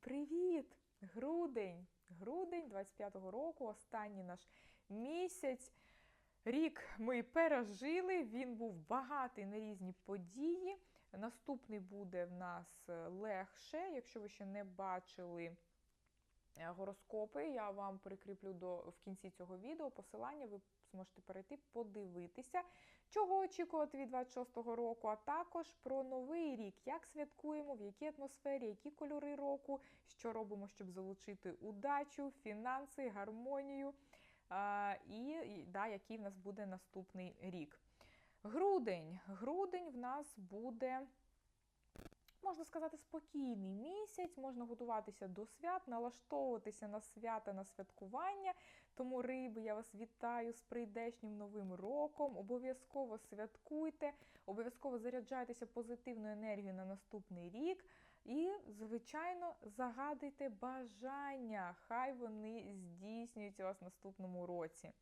привіт! Грудень! Грудень 25-го року, останній наш місяць. Рік ми пережили, він був багатий на різні події. Наступний буде в нас легше. Якщо ви ще не бачили гороскопи, я вам прикріплю до, в кінці цього відео посилання, ви зможете перейти, подивитися, чого очікувати від 26-го року, а також про новий рік, як святкуємо, в якій атмосфері, які кольори року, що робимо, щоб залучити удачу, фінанси, гармонію. І да, який в нас буде наступний рік. Грудень. Грудень в нас буде, можна сказати, спокійний місяць, можна готуватися до свят, налаштовуватися на свята, на святкування. Тому, риби, я вас вітаю з прийдешнім новим роком. Обов'язково святкуйте, обов'язково заряджайтеся позитивною енергією на наступний рік. І, звичайно, загадуйте бажання, хай вони здійснюються у вас в наступному році.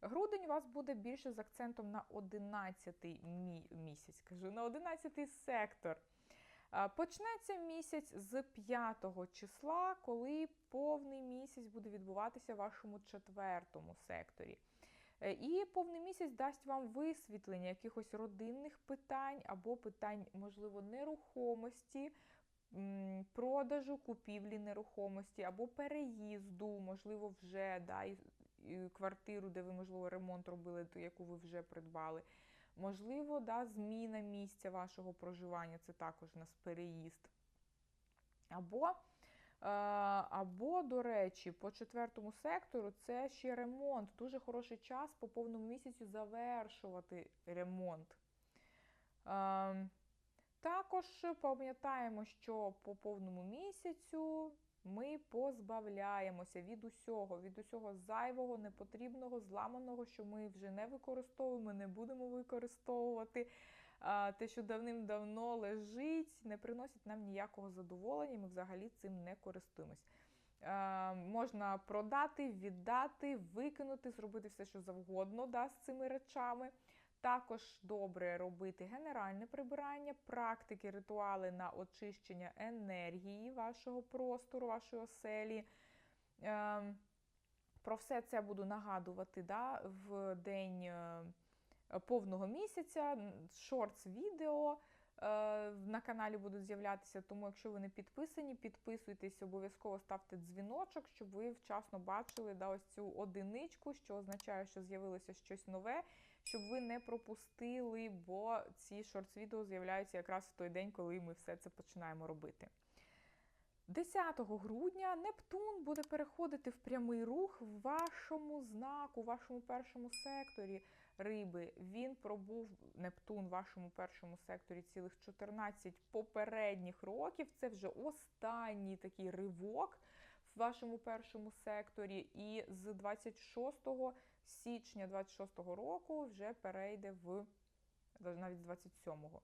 Грудень у вас буде більше з акцентом на 11-й місяць, кажу, на 11-й сектор. Почнеться місяць з 5 числа, коли повний місяць буде відбуватися в вашому четвертому секторі. Е, І повний місяць дасть вам висвітлення якихось родинних питань або питань, можливо, нерухомості, продажу, купівлі нерухомості або переїзду, можливо, вже да, квартиру, де ви, можливо, ремонт робили, ту, яку ви вже придбали. Можливо, да, зміна місця вашого проживання це також у нас переїзд. Або, е, або, до речі, по четвертому сектору це ще ремонт. Дуже хороший час по повному місяцю завершувати ремонт. Е, також пам'ятаємо, що по повному місяцю ми позбавляємося від усього, від усього зайвого, непотрібного, зламаного, що ми вже не використовуємо, не будемо використовувати. Те, що давним-давно лежить, не приносить нам ніякого задоволення, ми взагалі цим не користуємось. Можна продати, віддати, викинути, зробити все, що завгодно да, з цими речами. Також добре робити генеральне прибирання, практики, ритуали на очищення енергії вашого простору, вашої оселі. Е, Про все це буду нагадувати да, в день е, повного місяця. Шортс відео е, на каналі будуть з'являтися. Тому, якщо ви не підписані, підписуйтесь, обов'язково ставте дзвіночок, щоб ви вчасно бачили да, ось цю одиничку, що означає, що з'явилося щось нове, щоб ви не пропустили, бо ці шортс-відео з'являються якраз в той день, коли ми все це починаємо робити. 10 грудня Нептун буде переходити в прямий рух в вашому знаку, в вашому першому секторі риби. Він пробув Нептун в вашому першому секторі цілих 14 попередніх років. Це вже останній такий ривок в вашому першому секторі. І з 26 січня 26 року вже перейде в навіть 27-го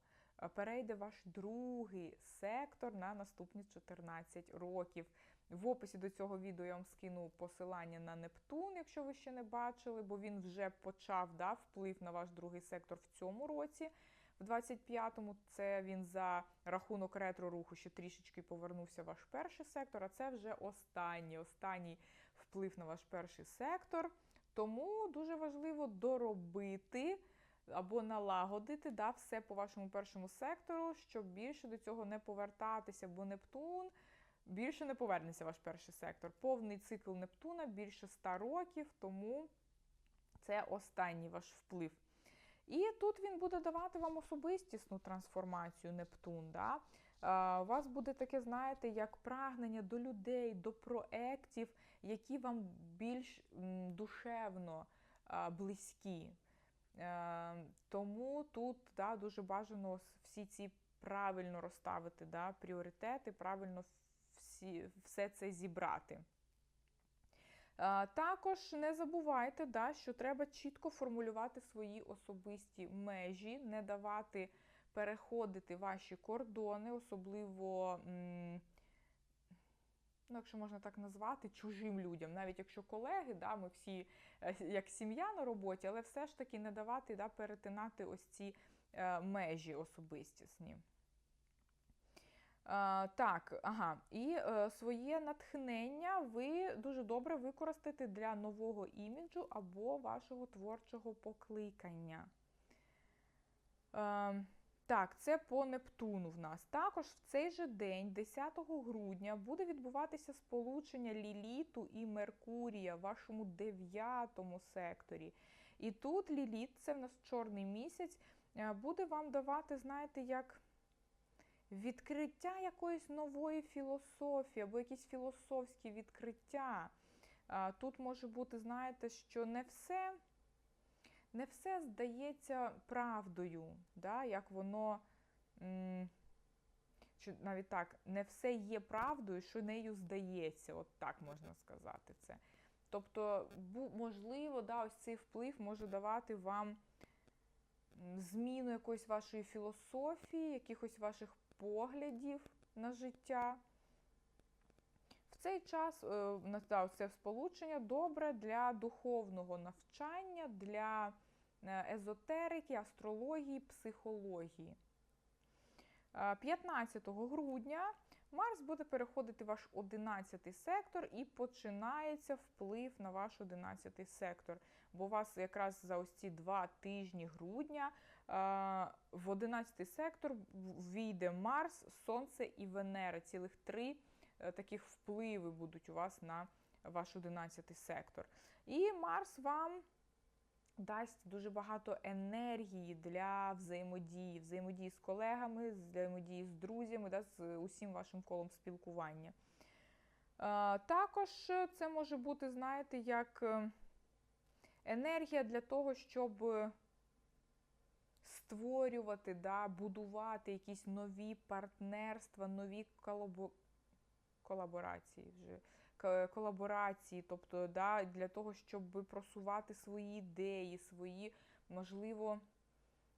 перейде ваш другий сектор на наступні 14 років. В описі до цього відео я вам скину посилання на Нептун, якщо ви ще не бачили, бо він вже почав да, вплив на ваш другий сектор в цьому році. В 25-му це він за рахунок ретро-руху ще трішечки повернувся ваш перший сектор, а це вже останній, останній вплив на ваш перший сектор. Тому дуже важливо доробити або налагодити да, все по вашому першому сектору, щоб більше до цього не повертатися, бо Нептун більше не повернеться ваш перший сектор. Повний цикл Нептуна більше 100 років, тому це останній ваш вплив. І тут він буде давати вам особистісну трансформацію Нептун. Да? У вас буде таке, знаєте, як прагнення до людей, до проєктів, які вам більш душевно близькі. Е, тому тут да, дуже бажано всі ці правильно розставити да, пріоритети, правильно всі, все це зібрати. Е, також не забувайте, да, що треба чітко формулювати свої особисті межі, не давати переходити ваші кордони, особливо. Ну, якщо можна так назвати, чужим людям, навіть якщо колеги, да, ми всі е, як сім'я на роботі, але все ж таки не давати да, перетинати ось ці е, межі особистісні. Так, ага. І е, своє натхнення ви дуже добре використаєте для нового іміджу або вашого творчого покликання. Е, так, це по Нептуну в нас. Також в цей же день, 10 грудня, буде відбуватися сполучення Ліліту і Меркурія в вашому дев'ятому секторі. І тут Ліліт, це в нас чорний місяць, е, буде вам давати, знаєте, як відкриття якоїсь нової філософії або якісь філософські відкриття. Тут може бути, знаєте, що не все, не все здається правдою, да, як воно. Чи навіть так, не все є правдою, що нею здається, от так можна сказати це. Тобто, можливо, да, ось цей вплив може давати вам зміну якоїсь вашої філософії, якихось ваших поглядів на життя. В цей час е, да, це сполучення добре для духовного навчання, для езотерики, астрології, психології. Е, 15 грудня Марс буде переходити в ваш 11 сектор і починається вплив на ваш 11 сектор. Бо у вас якраз за ось ці два тижні грудня е, в 11 сектор війде Марс, Сонце і Венера. Цілих три е, таких впливи будуть у вас на ваш 11 сектор. І Марс вам дасть дуже багато енергії для взаємодії, взаємодії з колегами, взаємодії з друзями, да, з усім вашим колом спілкування. Е, Також це може бути, знаєте, як е, енергія для того, щоб створювати, да, будувати якісь нові партнерства, нові колабо... колаборації вже. К- Колаборації, тобто да, для того, щоб просувати свої ідеї, свої, можливо,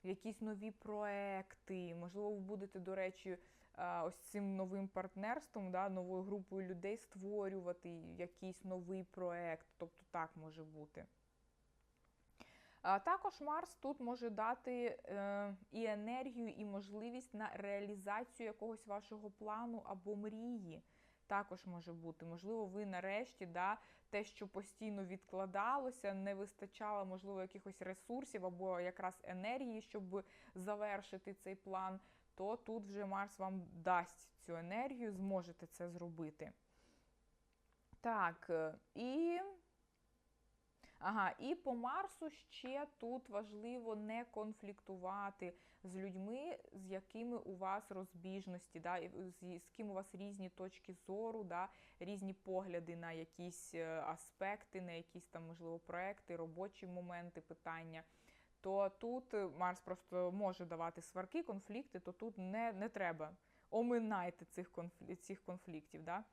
якісь нові проекти. Можливо, ви будете, до речі, ось цим новим партнерством, да, новою групою людей створювати якийсь новий проект. Тобто так може бути. Також Марс тут може дати е, і енергію, і можливість на реалізацію якогось вашого плану або мрії. Також може бути. Можливо, ви нарешті да, те, що постійно відкладалося, не вистачало, можливо, якихось ресурсів або якраз енергії, щоб завершити цей план, то тут вже Марс вам дасть цю енергію, зможете це зробити. Так, е, і Ага, і по Марсу ще тут важливо не конфліктувати з людьми, з якими у вас розбіжності, да, з, з ким у вас різні точки зору, да, різні погляди на якісь е, аспекти, на якісь там, можливо, проекти, робочі моменти, питання. То тут е, Марс просто може давати сварки, конфлікти, то тут не, не треба. Оминайте цих, конфлі- цих конфліктів. Да?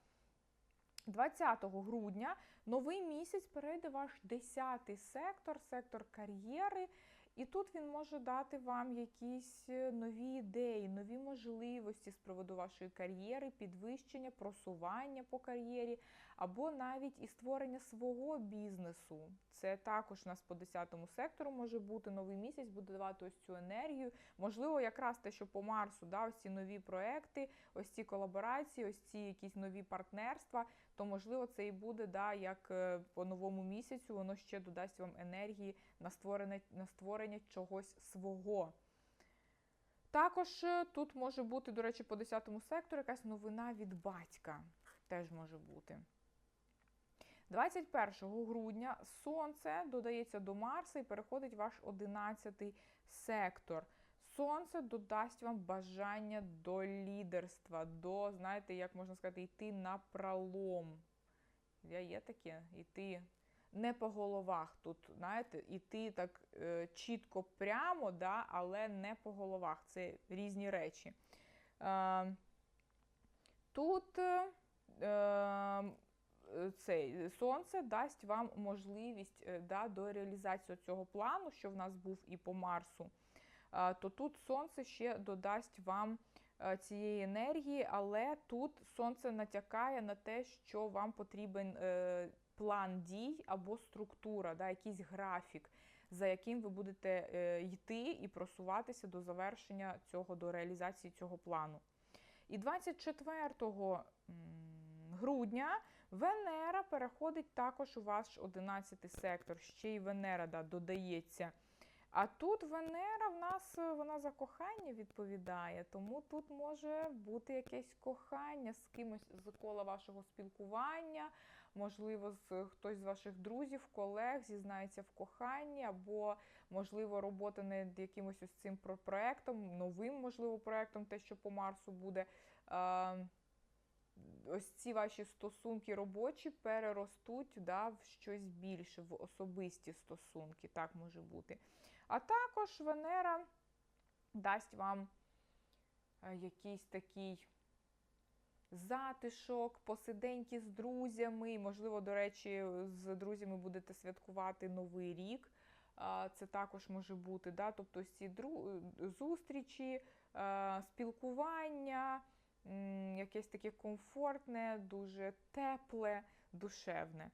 20 грудня новий місяць перейде ваш 10 сектор, сектор кар'єри, і тут він може дати вам якісь е, нові ідеї, нові можливості з приводу вашої кар'єри, підвищення, просування по кар'єрі, або навіть і створення свого бізнесу. Це також у нас по 10 сектору може бути новий місяць, буде давати ось цю енергію. Можливо, якраз те, що по Марсу, да, ось ці нові проекти, ось ці колаборації, ось ці якісь нові партнерства, то можливо це і буде да, як е, по новому місяцю, воно ще додасть вам енергії на створення, на створення чогось свого. Також е, тут може бути, до речі, по 10 сектору якась новина від батька. Теж може бути. 21 грудня Сонце додається до Марса і переходить в ваш 11 сектор. Сонце додасть вам бажання до лідерства, до, знаєте, як можна сказати, йти на пролом. Я є таке, йти не по головах тут, знаєте, іти так е, чітко прямо, да, але не по головах. Це різні речі. Е, тут е, е, цей сонце дасть вам можливість е, да, до реалізації цього плану, що в нас був і по Марсу. То тут сонце ще додасть вам е, цієї енергії, але тут сонце натякає на те, що вам потрібен е, план дій або структура, да, якийсь графік, за яким ви будете е, йти і просуватися до завершення цього, до реалізації цього плану. І 24 м, грудня Венера переходить також у ваш 11 сектор. Ще й Венера да, додається. А тут Венера в нас е, вона за кохання відповідає, тому тут може бути якесь кохання з кимось з кола вашого спілкування. Можливо, з хтось з ваших друзів, колег зізнається в коханні, або, можливо, робота над якимось ось цим про- проектом, новим, можливо, проектом, те, що по Марсу буде. Е, ось ці ваші стосунки робочі переростуть да, в щось більше, в особисті стосунки. Так може бути. А також Венера дасть вам е, якийсь такий затишок, посиденьки з друзями. Можливо, до речі, з друзями будете святкувати Новий рік. Це також може бути. Да? Тобто ці дру... зустрічі, е, спілкування, якесь таке комфортне, дуже тепле, душевне.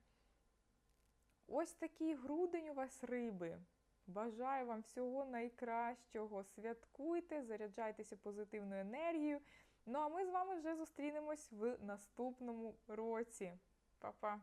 Ось такий грудень у вас риби. Бажаю вам всього найкращого. Святкуйте, заряджайтеся позитивною енергією. Ну а ми з вами вже зустрінемось в наступному році. Па-па!